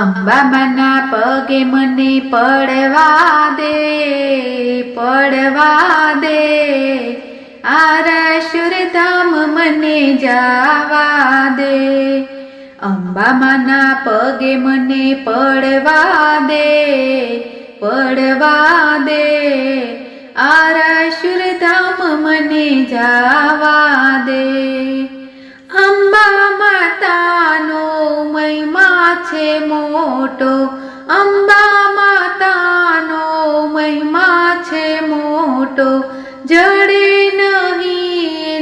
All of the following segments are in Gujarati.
અંબામાના પગે મને પડવા દે પડવા દે. આરાશુર ધામ મને જાવા દે. અંબામાના પગે મને પડવા દે પડવા દે. આરાશુર ધામ મને જાવા દે.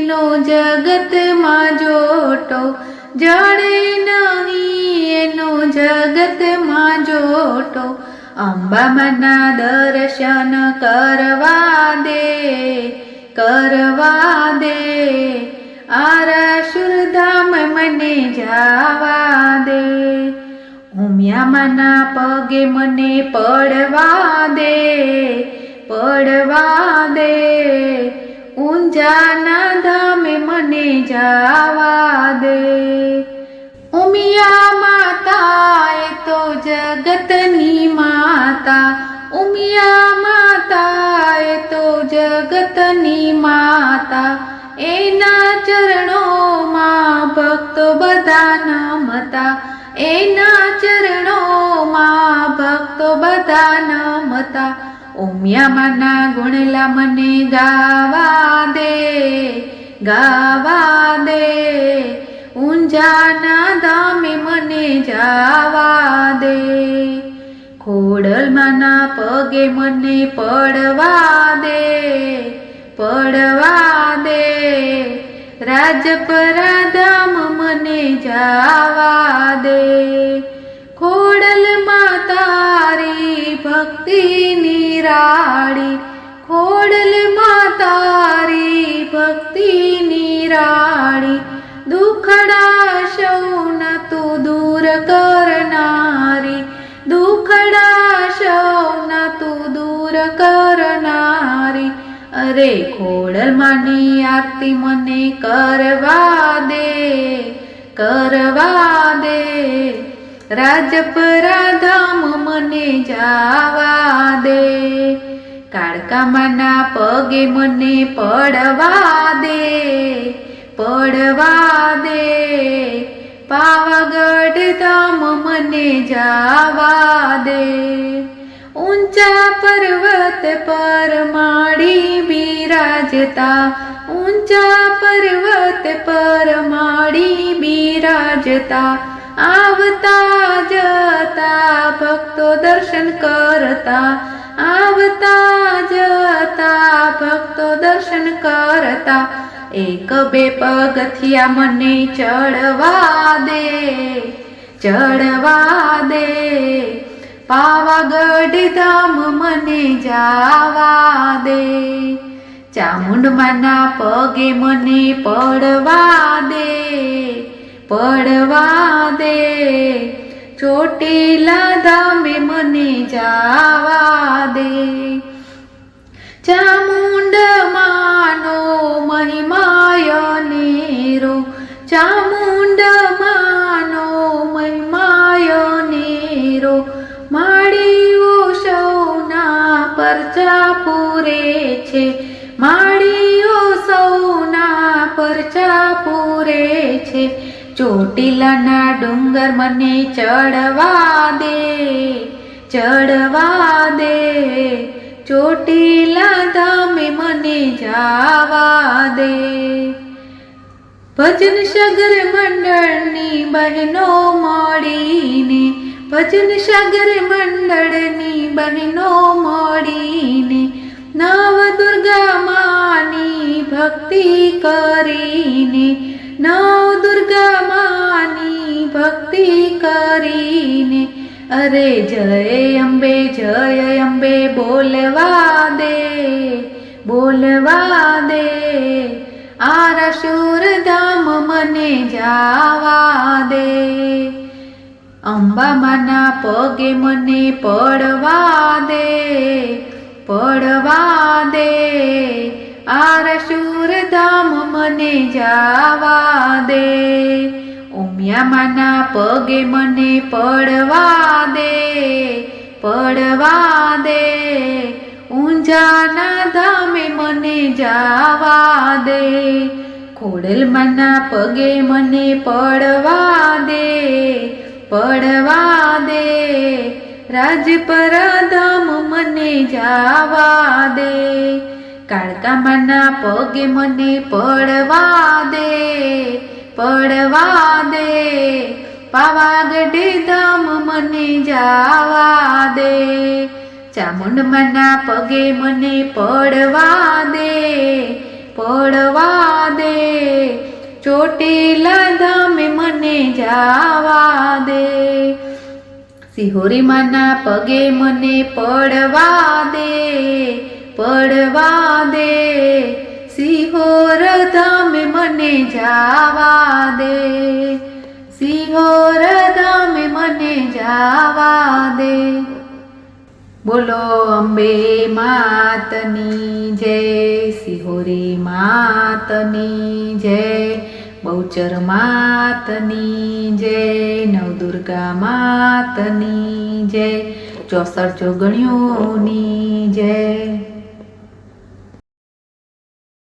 એનો જગતમાં જોટો જડે નહીં એનો જગતમાં જોટો. અંબામાના દર્શન કરવા દે કરવા દે. આરાશુરધામ મને જાવા દે. ઉમિયામાના પગે મને પડવા દે પડવા દે. ઊંઝાના ધામે મને જાવા દે. ઉમિયા માતા એ તો જગતની માતા, ઉમિયા માતા એ તો જગતની માતા. એના ચરણોમાં ભક્તો બધા નમતા એના ચરણોમાં ભક્તો બધા નમતા ઉમિયામાના ગુણલા મને ગાવા દે ગાવા દે. ઊંઝાના ધામે મને જાવા દે. ખોડલમાંના પગે મને પડવા દે પડવા દે. રાજપરા ધામ મને જાવા દે. ખોડલ તારી ભક્તિ નિરાળી ખોડલમાં તારી ભક્તિ નિરાળી દુખડા શૌન તું દૂર કરનારી. દુખડા શૌન તું દૂર કરનારી. અરે ખોડલ માની આરતી મને કરવા દે કરવા દે. રાજપરા ધામ મને જાવા દે. કાળકામાના પગે મને પડવા દે પડવા દે. પાવાગઢ ધામ મને જાવા દે. ઊંચા પર્વત પર માડી બિરાજતા, ઊંચા પર્વત પર માડી બિરાજતા આવતા જતા ભક્તો દર્શન કરતા, આવતા જતા ભક્તો દર્શન કરતા, એક બે પગથિયા મને ચડવા દે ચડવા દે. પાવાગઢ ધામ મને જાવા દે, ચામુંડમાના પગે મને પડવા દે. પડવા દે. ચોટીલા ધામે મને જાવા દે. ચામુંડ માનો મહિમાય નેરો ચામુંડ માનો મહિમાય નેરો માળીઓ સૌના પરચા પૂરે છે. માળીઓ સૌના પરચા પૂરે છે. ચોટીલાના ડુંગર મને ચડવા દે ચડવા દે. ચોટીલા ધામે મને જાવા દે. ભજન સાગર મંડળની બહેનો મળીને, ભજન સાગર મંડળની બહેનો મળીને નવ દુર્ગા માની ભક્તિ કરીને નવ ભક્તિ કરીને, અરે જય અંબે જય અંબે બોલવા દે બોલવા દે. આરાશુર ધામ મને જાવા દે. અંબામાના પગે મને પડવા દે પડવા દે. આરશુર ધામ મને જાવા દે. ઉમિયામાના પગે મને પડવા દે પડવા દે. ઊંઝાના ધામે મને જાવા દે, ખોડલમાના પગે મને પડવા દે પડવા દે. રાજપરા ધામ મને જાવા દે, કાળકામાના પગે મને પડવા દે પડવા દે. પાવાગઢે ધામ મને જાવા દે. ચામુંડમાના પગે મને પડવા દે. પડવા દે. ચોટીલા ધામે મને જાવા દે. સિહોરીમાના પગે મને પડવા દે. પડવા દે. સિહોર ધામે મને જાવા દે. સિંહોર ધામે મને જાવા દે. બોલો અંબે માતની જય, સિહોરી માતની જય, બહુચર માતની જય, નવદુર્ગા માતની જય, ચોસઠ જોગણીઓની જય.